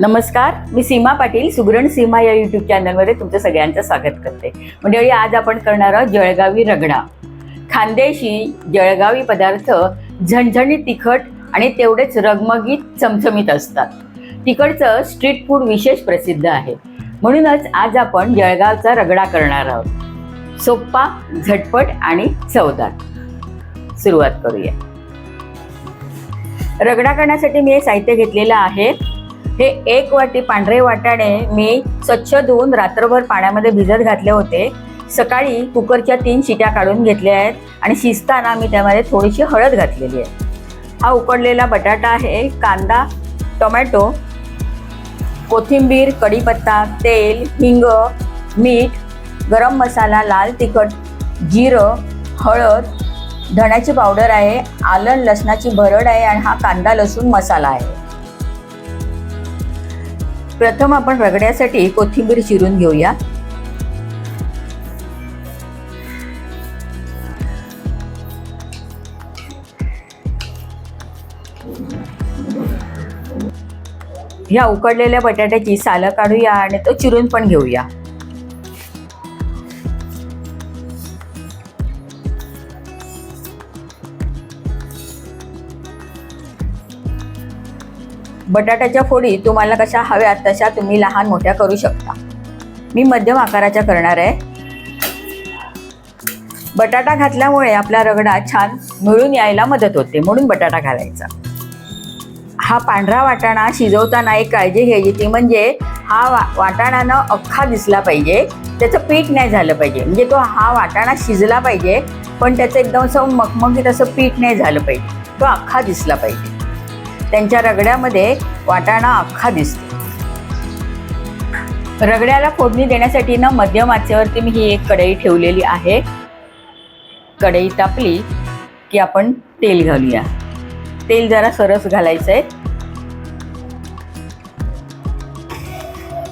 नमस्कार मी सीमा पाटील सुगरण सीमा या युट्यूब चॅनलमध्ये तुमचं सगळ्यांचं स्वागत करते. मंडळी आज आपण करणार आहोत जळगावी रगडा. खानदेशी जळगावी पदार्थ झणझणीत तिखट आणि तेवढेच रगमगीत चमचमीत असतात. तिकडचं स्ट्रीट फूड विशेष प्रसिद्ध आहे. म्हणूनच आज आपण जळगावचा रगडा करणार आहोत. सोप्पा झटपट आणि चवदार. सुरुवात करूया. रगडा करण्यासाठी मी हे साहित्य घेतलेलं आहे. हे एक वाटी पांढरे वाटाणे मी स्वच्छ धुवून रात्रभर पाण्यामध्ये भिजत घातले होते. सकाळी कुकरच्या तीन शिट्या काढून घेतल्या आहेत आणि शिजताना मी त्यामध्ये थोडीशी हळद घातलेली आहे. हा उकडलेला बटाटा आहे कांदा टोमॅटो कोथिंबीर कढीपत्ता तेल हिंग मीठ गरम मसाला लाल तिखट जिरं हळद धण्याची पावडर आहे आलं लसणाची भरड आहे आणि हा कांदा लसूण मसाला आहे. प्रथम आपण रगड्यासाठी कोथिंबीर चिरून घेऊया. ह्या उकडलेल्या बटाट्याची सालं काढूया आणि तो चिरून पण घेऊया. बटाट्याच्या फोडी तुम्हाला कशा हव्यात तशा तुम्ही लहान मोठ्या करू शकता. मी मध्यम आकाराच्या करणार आहे. बटाटा घातल्यामुळे आपला रगडा छान मिळून यायला मदत होते म्हणून बटाटा घालायचा. हा पांढरा वाटाणा शिजवताना एक काळजी घ्यायची ती म्हणजे हा वा वाटाणानं अख्खा दिसला पाहिजे त्याचं पीठ नाही झालं पाहिजे. म्हणजे तो हा वाटाणा शिजला पाहिजे पण त्याचं एकदम असं मखमखीत असं पीठ नाही झालं पाहिजे. तो अख्खा दिसला पाहिजे. त्यांच्या रगड्यामध्ये वाटाणा अख्खा दिसतो. रगड्याला फोडणी देण्यासाठी ना मध्यम आचेवरती मी ही एक कढई ठेवलेली आहे. कढई तापली की आपण तेल घालूया. तेल जरा सरस घालायचं आहे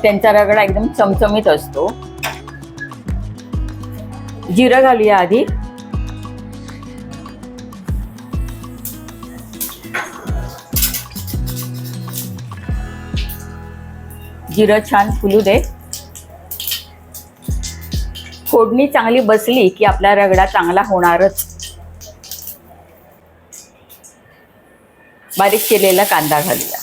त्यांचा रगडा एकदम चमचमीत असतो. जिरं घालूया आधी. जिरं छान फुलू दे. फोडणी चांगली बसली की आपला रगडा चांगला होणारच. बारीक केलेला कांदा घालूया.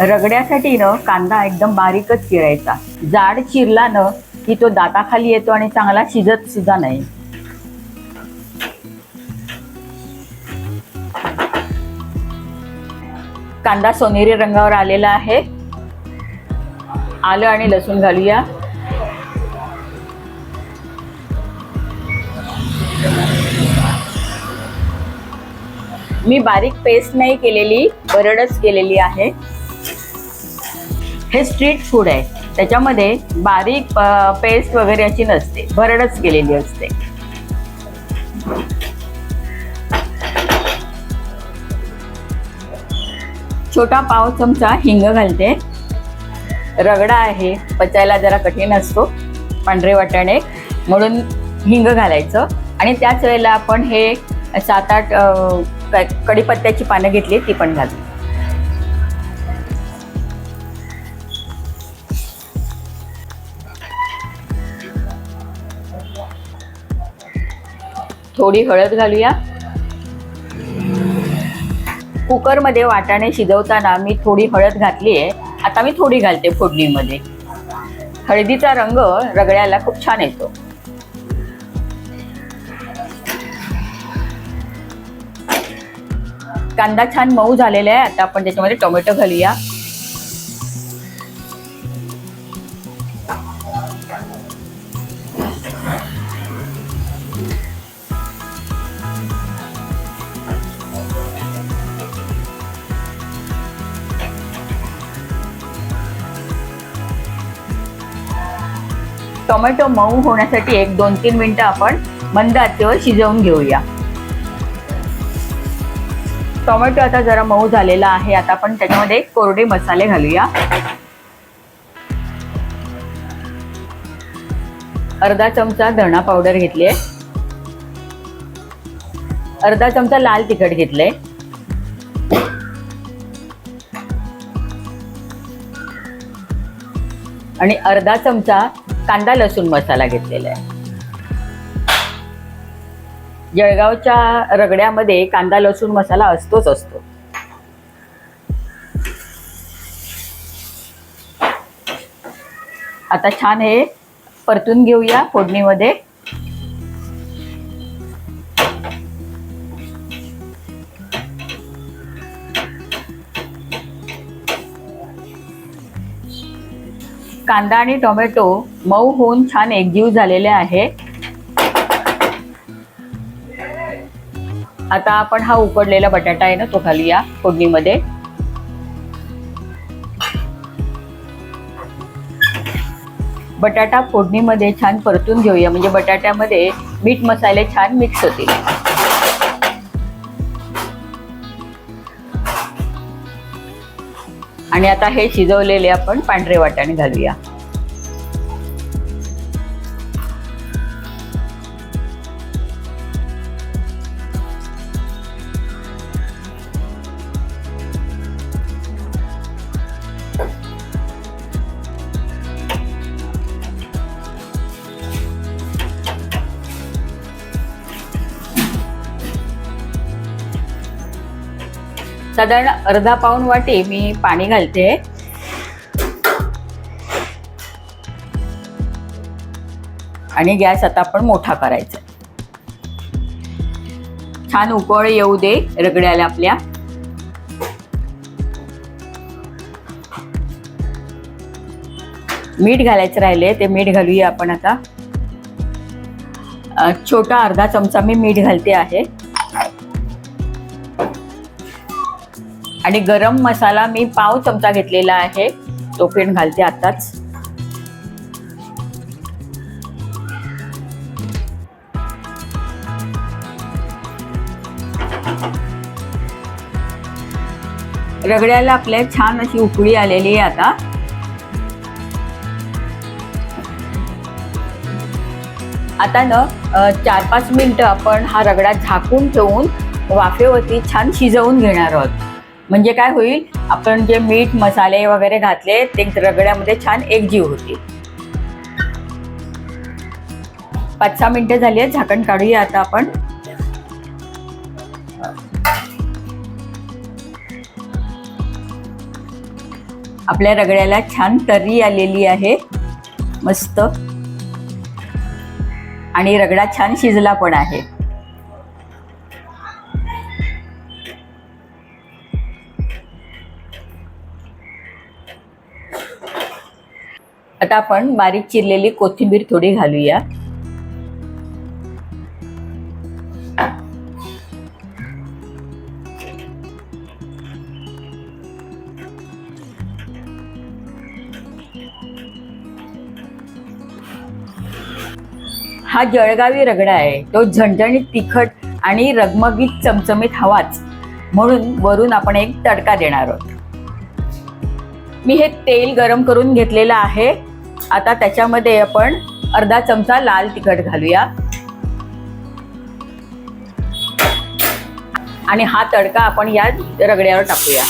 रगड्यासाठी न कांदा एकदम बारीकच चिरायचा. जाड चिरला न की तो दाताखाली येतो आणि चांगला शिजत सुद्धा नाही. कांदा सोनेरी रंगावर आलेला आहे. आलं आणि लसूण घालूया. मी बारीक पेस्ट नाही केलेली बरडच केलेली आहे. हे स्ट्रीट फूड आहे. त्याच्यामध्ये बारीक पेस्ट वगैरे अशी नसते. भरडच केलेली असते. छोटा पाव चमचा हिंग घालते. रगडा आहे पचायला जरा कठीण असतो. पांढरे वाटाणे. म्हणून हिंग घालायचं. आणि त्याच वेळेला आपण हे सात आठ कडीपत्त्याची पानं घेतली ती पण घालतो थोडी हळद घालूया. कुकरमध्ये वाटाणे शिजवताना मी थोडी हळद घातली आहे. आता मी थोडी घालते फोडणीमध्ये. हळदीचा रंग रगड्याला खूप छान येतो. कांदा छान मऊ झालेला आहे. आता आपण त्याच्यामध्ये टोमॅटो घालूया. टोमॅटो मऊ होण्यासाठी एक दोन तीन मिनटं आपण मंद आचेवर शिजवून घेऊया. टोमॅटो आता जरा मऊ झालेला आहे. आता आपण त्याच्यामध्ये कोरडे मसाले घालूया. अर्धा चमचा धणा पावडर घेतली अर्धा चमचा लाल तिखट घेतलंय. आणि अर्धा चमचा कांदा लसूण मसाला घेतलेला आहे. जळगावच्या रगड्यामध्ये कांदा लसूण मसाला असतोच असतो. आता छान हे परतून घेऊया फोडणीमध्ये. कांदा आणि टोमॅटो मऊ होऊन छान एकजीव झालेले आहे. आता आपण हा उकडलेला बटाटा आहे ना तो घालूया फोडणीमध्ये. बटाटा फोडणीमध्ये छान परतून घेऊया म्हणजे बटाट्यामध्ये मीठ मसाले छान मिक्स होतील. आणि आता हे शिजवलेले आपण पांढरे वाटाणे घालूया. साधारण अर्धा पाऊण वाटी मी पाणी घालते. आणि गॅस आता आपण मोठा करायचा. छान उकळ येऊ दे रगड्याला आपल्या. मीठ घालायचं राहिले ते मीठ घालूया आपण आता. छोटा अर्धा चमचा मी मीठ घालते आहे. आणि गरम मसाला मी पाव चमचा घेतलेला आहे. तो पण घालते आताच. रगड्याला आपल्या छान अशी उकळी आलेली आहे आता. आता न चार पाच मिनिट आपण हा रगडा झाकून ठेवून वाफेवरती छान शिजवून घेणार आहोत. म्हणजे काय होईल? आपण जे मीठ मसाले वगैरे घातले ते रगड्यामध्ये छान एकजीव होतील. पाच सहा मिनिटं झाली आहेत झाकण काढूया आता आपण. आपल्या रगड्याला छान तर्री आलेली आहे. मस्त. आणि रगडा छान शिजला पण आहे. आता आपण बारीक चिरलेली कोथिंबीर थोडी घालूया. हा जळगावी रगडा आहे. तो झणझणीत तिखट आणि रगमगीत चमचमीत हवाच. म्हणून वरून आपण एक तडका देणार आहोत. मी हे तेल गरम करून घेतलेलं आहे. आता त्याच्यामध्ये आपण अर्धा चमचा लाल तिखट घालूया. आणि हा तडका आपण या रगड्यावर टाकूया.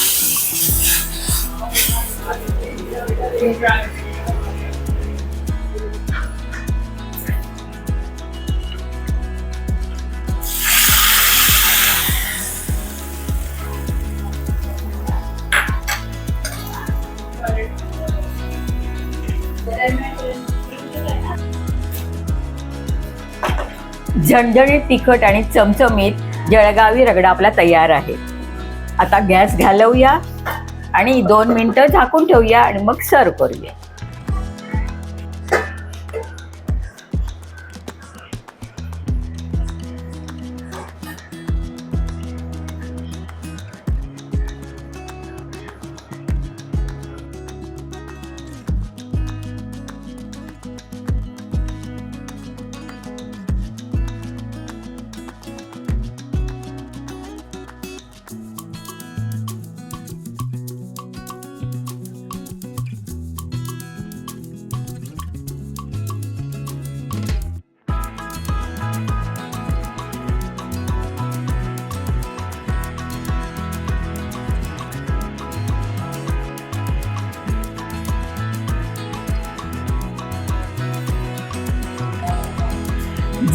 झणझणीत तिखट आणि चमचमीत जळगावी रगडा आपला तयार आहे. आता गॅस घालवूया आणि दोन मिनिटं झाकून ठेवूया आणि मग सर्व करूया.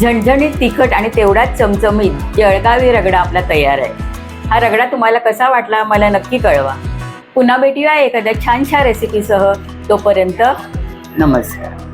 झणझणीत तिखट आणि तेवढाच चमचमीत जळगावी रगडा आपला तयार आहे. हा रगडा तुम्हाला कसा वाटला मला नक्की कळवा. पुन्हा भेटूया एखाद्या छानशा रेसिपीसह तोपर्यंत नमस्कार.